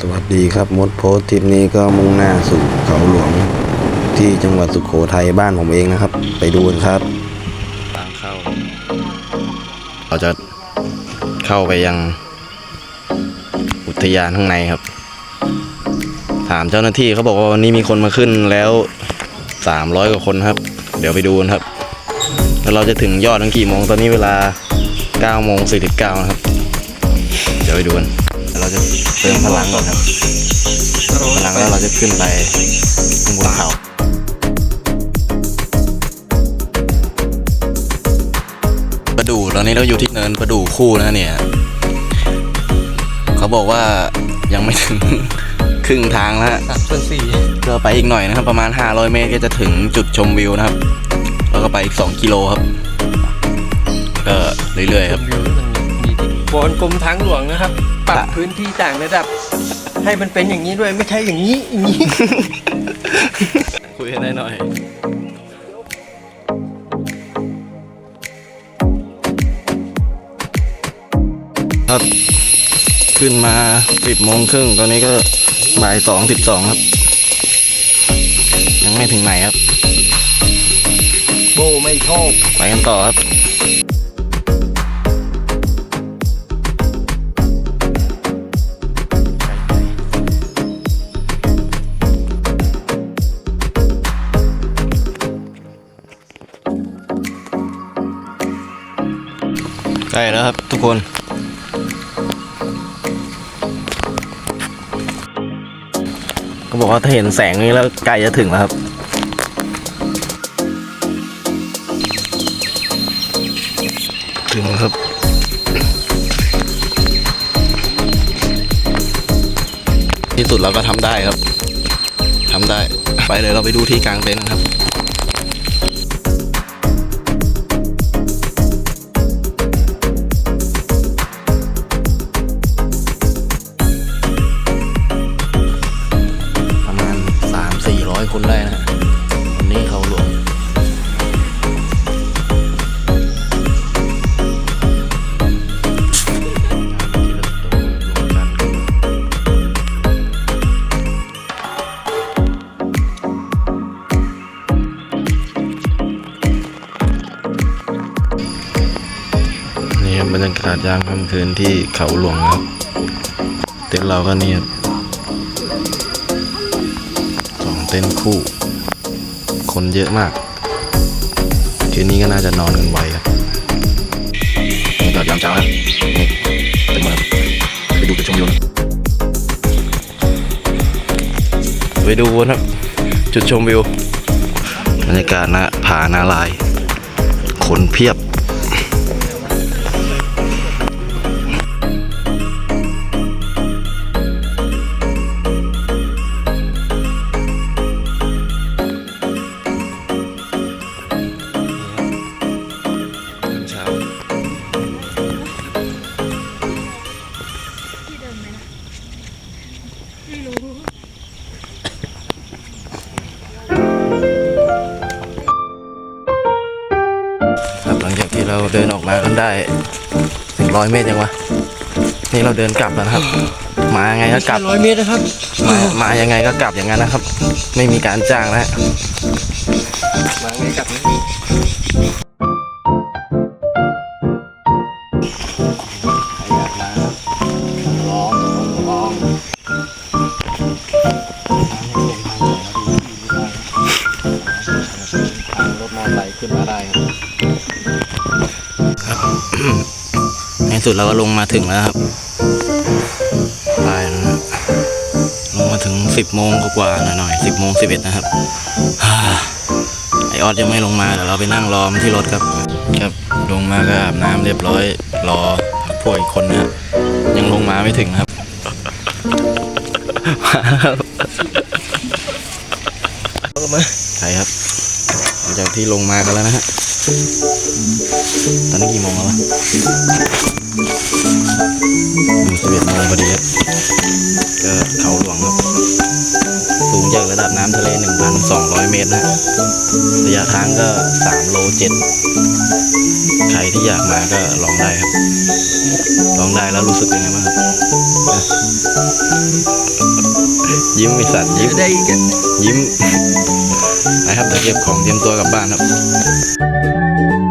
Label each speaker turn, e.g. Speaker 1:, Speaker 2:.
Speaker 1: สวัสดีครับมดโพสทริปนี้ก็มุ่งหน้าสู่เขาหลวงที่จังหวัดสุโขทัยบ้านผมเองนะครับ ไปดูกันครับทางเข้า เราจะเข้าไปยังอุทยานข้างในครับ ถามเจ้าหน้าที่เขาบอกว่าวันนี้มีคนมาขึ้นแล้วสามร้อยกว่าคนครับ เดี๋ยวไปดูกันครับ แล้วเราจะถึงยอดตั้งกี่โมงตอนนี้เวลา9โมง49นะครับ เดี๋ยวไปดูกัน แล้วเราจะเติมพลังก่อนครับพลังแล้วเราจะขึ้นไปข้างบนเขาประดู่ตอนนี้เราอยู่ที่เนินประดู่คู่นะเนี่ย เขาบอกว่ายังไม่ถึงครึ่งทางแล้วฮะ
Speaker 2: สามส่วนสี่
Speaker 1: ก็ไปอีกหน่อยนะครับประมาณ 500 เมตรก็จะถึงจุดชมวิวนะครับ แล้วก็ไปอีก 2 กิโลครับ ก็เรื่อยๆครับ
Speaker 2: วิว มันมีที่บอนกรมทางหลวงนะครับ ปรับพื้นที่ต่างระดับ ให้มันเป็นอย่างนี้ด้วยไม่ใช่อย่างนี้อย่างนี้
Speaker 1: คุยกันได้หน่อยครับ ขึ้นมาสิบโมงครึ่งตอนนี้ก็บ่ายสองสิบสองครับ ยังไม่ถึงไหนครับ
Speaker 2: โบไม่ชอบ
Speaker 1: ไปกันต่อครับ ใกล้แล้วครับทุกคนก็บอกว่าถ้าเห็นแสงนี้แล้วใกล้จะถึงแล้วครับถึงครับที่สุดเราก็ทำได้ครับทำได้ไปเลยเราไปดูที่กลางเต็นท์ครับ คนได้นะวันนี้เขาหลวงนี่บรรยากาศยามค่ำคืนที่เขาหลวงครับ เต็นท์เราก็นี่ค ต็นท์คู่ คนเยอะมาก คืนนี้ก็น่าจะนอนกันไวครับบรรยากาศยามเช้าครับนี่เต็มหมดครับไปดูจุดชมวิวนะไปดูนะครับ จุดชมวิวบรรยากาศนะผานาลาย คนเพียบ เราเดินออกมากันได้ถึงร้อยเมตรยังวะนี่เราเดินกลับแล้วนะครับ มายังไงก็กลับ
Speaker 2: ร้อยเมตรนะครับ
Speaker 1: มามายังไงก็กลับอย่างนั้นนะครับ ไม่มีการจ้างนะฮะ
Speaker 2: มาไงกลับนะ
Speaker 1: ลองลองรถมอเตอร์ไซค์ขึ้นมาได้ สุดเราก็ลงมาถึงแล้วครับไปแล้วนะลงมาถึงสิบโมงกว่าๆหน่อยๆสิบโมงสิบเอ็ดนะครับฮ่าไอออดยังไม่ลงมาเดี๋ยวเราไปนั่งรอมันที่รถครับ ครับลงมาก็อาบน้ำเรียบร้อย รอพวกอีกคนนะฮะยังลงมาไม่ถึงนะครับ
Speaker 2: เอามา
Speaker 1: ใช่ครับหลังจากที่ลงมากันแล้วนะฮะตอนนี้กี่โมงแล้ววะ ตรนะฮะระยะทางก็3โล7ใครที่อยากมาก็ลองได้ครับ ลองได้แล้วรู้สึกยังไงบ้างครับยิ้มไอสัตว์ยิ้ม
Speaker 2: ได้อีกอะ
Speaker 1: ยิ้มนะครับเดี๋ยวเก็บของเตรียมตัวกลับบ้านครับ